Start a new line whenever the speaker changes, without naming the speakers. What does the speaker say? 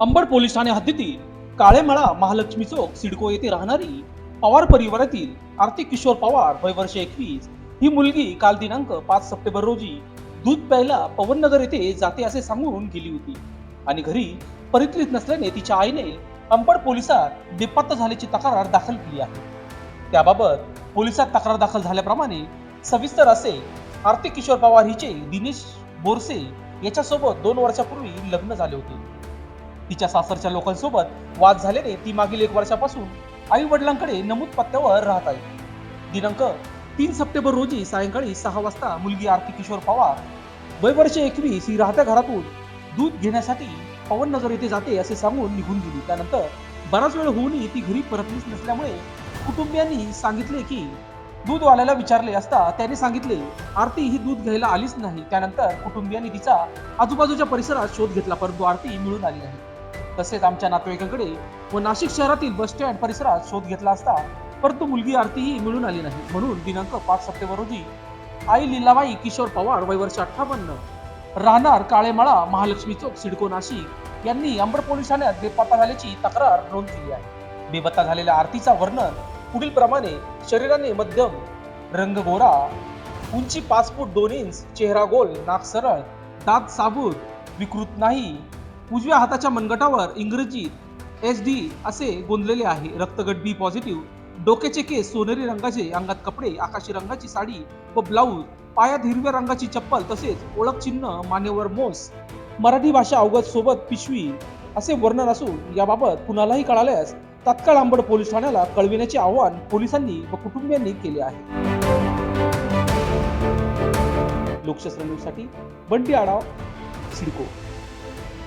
Ambad police Thane हद्दीतील काळेमळा महालक्ष्मी चौक सिडको येथे राहणारी पवार परिवारातील आर्थिक किशोर पवार वय वर्ष एकवीस. ही मुलगी काल दिनांक पाच सप्टेंबर रोजी दूध प्यायला पवननगर येथे जाते असे सांगून गेली होती. आणि घरी परितलीत नसल्याने तिच्या आईने अंबड पोलिसात बेपत्ता झाल्याची तक्रार दाखल केली आहे. त्याबाबत पोलिसात तक्रार दाखल झाल्याप्रमाणे सविस्तर असे आर्थिक किशोर पवार हिचे दिनेश बोरसे याच्यासोबत दोन वर्षापूर्वी लग्न झाले होते. तिच्या सासरच्या लोकांसोबत वाद झाल्याने ती मागील एक वर्षापासून आई वडिलांकडे नमूद पत्त्यावर राहत आहे. दिनांक तीन सप्टेंबर रोजी सायंकाळी सहा वाजता मुलगी आरती किशोर पवार वय वर्ष एकवीस ही राहत्या घरातून दूध घेण्यासाठी पवन नगर येथे जाते असे सांगून निघून गेली त्यानंतर बराच वेळ होऊनही ती घरी परतलीच नसल्यामुळे कुटुंबियांनी सांगितले की दूधवाल्याला विचारले असता त्याने सांगितले आरती ही दूध घ्यायला आलीच नाही. त्यानंतर कुटुंबियांनी तिचा आजूबाजूच्या परिसरात शोध घेतला परंतु आरती मिळून आली नाही. तसेच आमच्या नातेवाईकांकडे व नाशिक शहरातील बस स्टँड परिसरात शोध घेतला असता परंतु मुलगी आरतीही मिळून आली नाही. म्हणून दिनांक पाच सप्टेंबर रोजी आई लीलाबाई किशोर पवार वयवर्ष अठ्ठावन्न राहणार काळेमाळा महालक्ष्मी चौक सिडको नाशिक यांनी अंबर पोलीस ठाण्यात बेपत्ता झाल्याची तक्रार नोंद केली आहे. बेपत्ता झालेल्या आरतीचा वर्णन पुढील प्रमाणे शरीराने मध्यम रंग गोरा उंची पाच फूट दोन इंच चेहरा गोल नाक सरळ दात साबूत विकृत नाही उजव्या हाताच्या मनगटावर इंग्रजीत एस डी असे गोंदलेले आहे. रक्तगट बी पॉझिटिव्ह डोक्याचे केस सोनेरी रंगाचे अंगात कपडे आकाशी रंगाची साडी व ब्लाऊज पायात हिरव्या रंगाची चप्पल तसेच ओळख चिन्ह मानेवर मोस. मराठी भाषा अवगत सोबत पिशवी असे वर्णन असून याबाबत कुणालाही कळाल्यास तात्काळ आंबड पोलीस ठाण्याला कळविण्याचे आवाहन पोलिसांनी व कुटुंबियांनी केले आहे. लोकशास्त्र न्यूजसाठी बंटी आढाव सिडको.